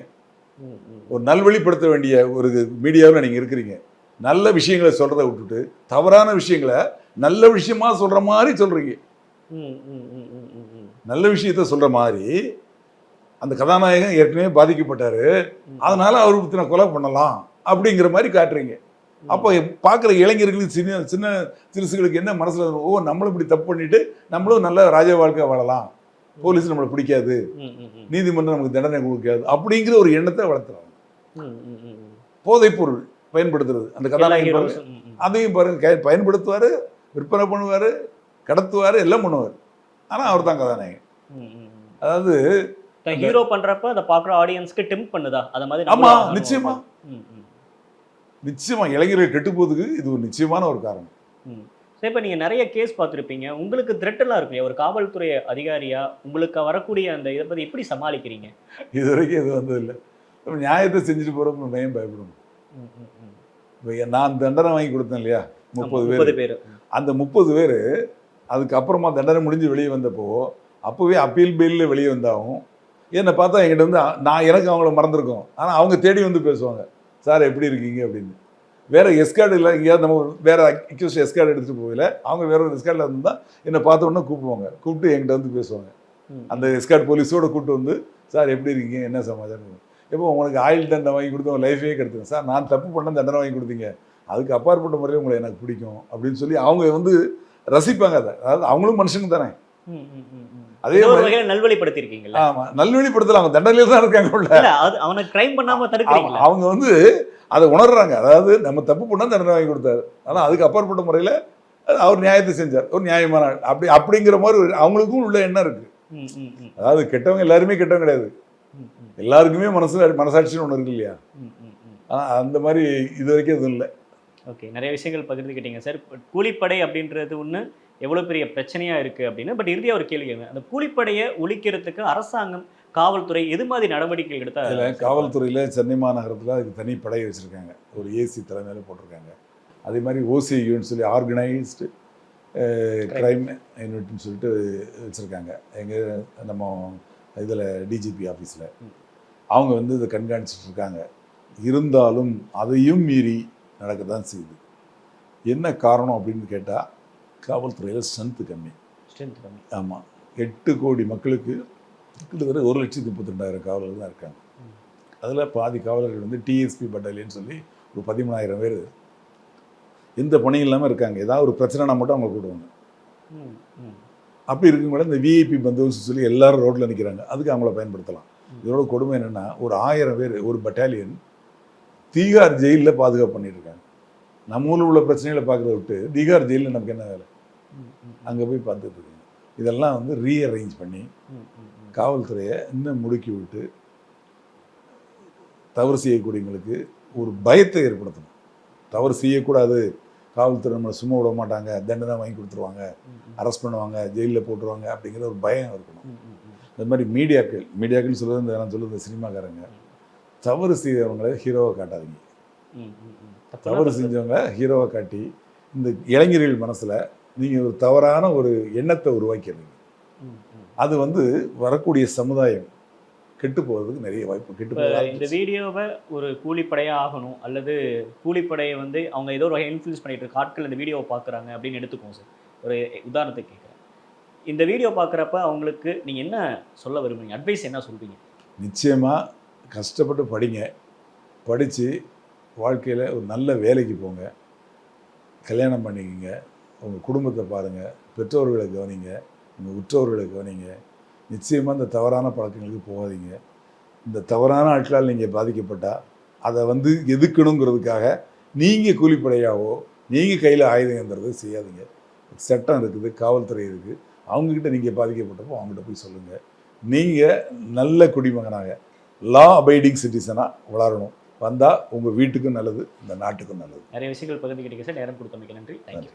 ஒரு நல்வழிப்படுத்த வேண்டிய ஒரு மீடியாவில் நீங்க இருக்கிறீங்க. நல்ல விஷயங்களை சொல்றதை விட்டுட்டு தவறான விஷயங்களை நல்ல விஷயமா சொல்ற மாதிரி ம். நல்ல விஷயத்த சொல்ற மாதிரி அந்த கதாநாயகன் ஏற்கனவே பாதிக்கப்பட்டாரு. அதனால அவருக்கு நான் கொலை பண்ணலாம் அப்படிங்கிற மாதிரி காட்டுறீங்க. அப்போ பார்க்குற இளைஞர்களுக்கு சின்ன சின்ன சிறுசுகளுக்கு என்ன மனசுல? ஓ நம்மளும் இப்படி தப்பு பண்ணிட்டு நம்மளும் நல்ல ராஜ வாழ்க்கை வாழலாம் போலீஸ் நம்மளை பிடிக்காது. நீதிமன்றம் நமக்கு தண்டனை கொடுக்காது அப்படிங்கிற ஒரு எண்ணத்தை வளர்த்துறாங்க. போதைப் பொருள் பயன்படுத்துறது அந்த கதாநாயகன். அதையும் பாருங்க பயன்படுத்துவாரு விற்பனை பண்ணுவாரு கடத்துவாரு எல்லாம் பண்ணுவார் ஆனா அவர் தான் கதாநாயகன். அதாவது ஹீரோ பண்றப்ப அதை பாக்குற ஆடியன்ஸ்க்கு டெம்ப் பண்ணுதா அத மாதிரி ஆமா. நிச்சயமா ம், ம், நிச்சயமா இளைஞர்கள் கெட்டு போறதுக்கு இது ஒரு நிச்சயமான ஒரு காரணம். சரி இப்போ நீங்க நிறைய கேஸ் பார்த்துருப்பீங்க. உங்களுக்கு எல்லாம் இருக்கு ஒரு காவல்துறை அதிகாரியா? உங்களுக்கு வரக்கூடிய அந்த இதை பத்தி எப்படி சமாளிக்கிறீங்க? இது வரைக்கும் இது வந்ததில்லை. நம்ம நியாயத்தை செஞ்சுட்டு நம்ம ஏன் பயப்படணும். இப்போ நான் தண்டனை வாங்கி கொடுத்தேன் இல்லையா? ஆமா, முப்பது பேர். முப்பது பேர் அந்த முப்பது பேர் அதுக்கப்புறமா தண்டனை முடிஞ்சு வெளியே வந்தப்போ அப்போவே அப்பீல் பெயிலில் வெளியே வந்தாகும் என்னை பார்த்தா என்கிட்ட வந்து நான் எனக்கு அவங்கள மறந்துருக்கோம். ஆனால் அவங்க தேடி வந்து பேசுவாங்க. சார் எப்படி இருக்கீங்க? அப்படின்னு. வேற எஸ்கார்டு இல்லை எங்கேயாவது நம்ம வேற அக்யூஸ் எஸ்கார்டு எடுத்துகிட்டு போகல. அவங்க வேற ஒரு எஸ்கார்டில் இருந்தால் என்னை பார்த்த உடனே கூப்பிடுவாங்க. கூப்பிட்டு என்கிட்ட வந்து பேசுவாங்க. அந்த எஸ்கார்ட் போலீஸோட கூப்பிட்டு வந்து சார் எப்படி இருக்கீங்க? என்ன சமாச்சாரம்? எப்போ உங்களுக்கு ஆயில் தண்டனை வாங்கி கொடுத்து உங்கள் லைஃபே கெடுத்துங்க சார் நான் தப்பு பண்ண தண்டனை வாங்கி கொடுத்தீங்க. அதுக்கு அப்பாற்பட்ட முறையில் உங்களை எனக்கு பிடிக்கும். அப்படின்னு சொல்லி அவங்க வந்து ரசிப்பாங்க அதை. அதாவது அவங்களும் மனுஷங்க தானே. அதே ஒரு வகையில நல்வழிப்படுத்திருக்கீங்கல்ல ஆமா நல்வழிப்படுத்தல அவங்க தண்டனையில் தான் இருக்காங்க உள்ள. அவனை கிரைம் பண்ணாம தடுக்கிறீங்களா? அவங்க வந்து அதை உணர்றாங்க. அதாவது நம்ம தப்பு பண்ணா தண்டனை வாங்கி கொடுத்தாரு. ஆனால் அதுக்கு அப்பாற்பட்ட முறையில் அவர் நியாயத்தை செஞ்சார். ஒரு நியாயமான. அப்படி அப்படிங்கிற மாதிரி அவங்களுக்கும் உள்ள எண்ணம் இருக்கு. அதாவது கெட்டவங்க எல்லாருமே கெட்டவங்க கிடையாது. எல்லாருக்குமே மனசுல மனசாட்சின்னு ஒன்று இருக்கு இல்லையா? அந்த மாதிரி இது வரைக்கும் எதுவும் இல்லை. ஓகே நிறைய விஷயங்கள் பகிர்ந்துக்கிட்டீங்க சார். கூலிப்படை அப்படின்றது ஒன்று எவ்வளோ பெரிய பிரச்சனையா இருக்கு அப்படின்னு. பட் இறுதியா ஒரு கேள்வி. அந்த கூலிப்படையை ஒழிக்கிறதுக்கு அரசாங்கம் காவல்துறை எது மாதிரி நடவடிக்கைகள் எடுத்தா இதில் காவல்துறையில் சென்னை மாநகரத்தில் அதுக்கு தனி படை வச்சுருக்காங்க. ஒரு ஏசி தலைமையில் போட்டிருக்காங்க. அதே மாதிரி ஓசியூன்னு சொல்லி ஆர்கனைஸ்டு கிரைம் யூனிட்னு சொல்லிட்டு வச்சுருக்காங்க. எங்கள் நம்ம இதில் டிஜிபி ஆஃபீஸில். அவங்க வந்து இதை கண்காணிச்சிட்டு இருக்காங்க. இருந்தாலும் அதையும் மீறி நடக்க தான் செய்யுது. என்ன காரணம் அப்படின்னு கேட்டால் காவல்துறையில் ஸ்ட்ரென்த்து கம்மி. ஸ்ட்ரென்த் கம்மி. ஆமாம் எட்டு கோடி மக்களுக்கு கிட்டத்தட்ட ஒரு லட்சத்தி முப்பத்தி ரெண்டாயிரம் காவலர்கள் தான் இருக்காங்க. அதில் பாதி காவலர்கள் வந்து டிஎஸ்பி பட்டாலியன் சொல்லி ஒரு பதிமூணாயிரம் பேர் எந்த பணியும் இல்லாமல் இருக்காங்க. ஏதாவது ஒரு பிரச்சனைனா மட்டும் அவங்க கூடுவாங்க அப்படி இருக்கும் கூட இந்த விஐபி பந்தோபஸ்து சொல்லி எல்லாரும் ரோட்டில் நிற்கிறாங்க அதுக்கு அவங்கள பயன்படுத்தலாம். இதோட கொடுமை என்னென்னா ஒரு ஆயிரம் பேர் ஒரு பட்டாலியன் தீகார் ஜெயிலில் பாதுகாப்பு பண்ணிட்டு இருக்காங்க. நம்ம ஊரில் உள்ள பிரச்சனைகளை பார்க்குறத விட்டு தீகார் ஜெயிலில் நமக்கு என்ன வேலை? அங்கே போய் பார்த்துட்டு இருக்காங்க இதெல்லாம் வந்து ரீஅரேஞ்ச் பண்ணி ம், ம், ம். காவல்துறையை இன்னும் முடுக்கி விட்டு தவறு செய்யக்கூடியவங்களுக்கு ஒரு பயத்தை ஏற்படுத்தணும். தவறு செய்யக்கூடாது. காவல்துறை நம்மளை சும்மா விட மாட்டாங்க. தண்டனை வாங்கி கொடுத்துருவாங்க. அரெஸ்ட் பண்ணுவாங்க. ஜெயிலில் போட்டுருவாங்க அப்படிங்கிற ஒரு பயம் இருக்கணும். இந்த மாதிரி மீடியாக்கள் மீடியாக்கள் சொல்கிறது இந்த நான் சொல்லுறது சினிமாக்காரங்க. தவறு செய்கிறவங்களை ஹீரோவை காட்டாதீங்க. தவறு செஞ்சவங்க ஹீரோவை காட்டி இந்த இளைஞர்கள் மனசில் நீங்கள் ஒரு தவறான ஒரு எண்ணத்தை ம். அது வந்து வரக்கூடிய சமுதாயம் கெட்டு போகிறதுக்கு நிறைய வாய்ப்பு கெட்டு இந்த வீடியோவை ஒரு கூலிப்படையா ஆகணும் அல்லது கூலிப்படையை வந்து அவங்க ஏதோ ஒரு வகை இன்ஃப்ளூயன்ஸ் பண்ணிட்டு இருக்க ஆட்கள் இந்த வீடியோவை பார்க்குறாங்க அப்படின்னு எடுத்துக்கோங்க சார். ஒரு உதாரணத்துக்கு கேட்குறேன். இந்த வீடியோ பார்க்குறப்ப அவங்களுக்கு நீங்கள் என்ன சொல்ல விரும்புறீங்க? அட்வைஸ் என்ன சொல்றீங்க? நிச்சயமாக கஷ்டப்பட்டு படிங்க. படித்து வாழ்க்கையில் ஒரு நல்ல வேலைக்கு போங்க. கல்யாணம் பண்ணிக்கங்க. உங்கள் குடும்பத்தை பாருங்கள் பெற்றோர்களை கவனிங்க. உங்கள் உற்றோர்களை கவனிங்க. நிச்சயமாக இந்த தவறான பழக்கங்களுக்கு போகாதீங்க. இந்த தவறான ஆட்களால் நீங்கள் பாதிக்கப்பட்டால் அதை வந்து எதுக்கணுங்கிறதுக்காக நீங்கள் கூலிப்படையாவோ நீங்கள் கையில் ஆயுதம் செய்யாதீங்க. சட்டம் இருக்குது காவல்துறை இருக்குது. அவங்கக்கிட்ட நீங்கள் பாதிக்கப்பட்டப்போ அவங்ககிட்ட போய் சொல்லுங்கள் நீங்கள் நல்ல குடிமகனாக லா அபைடிங் சிட்டிசனாக வளரணும். வந்தால் உங்கள் வீட்டுக்கும் நல்லது இந்த நாட்டுக்கும் நல்லது. நிறைய விஷயங்கள் பகிர்ந்துக்கிட்டீங்க சார். நேரம் கொடுத்தமைக்கு நன்றி. தேங்க்யூ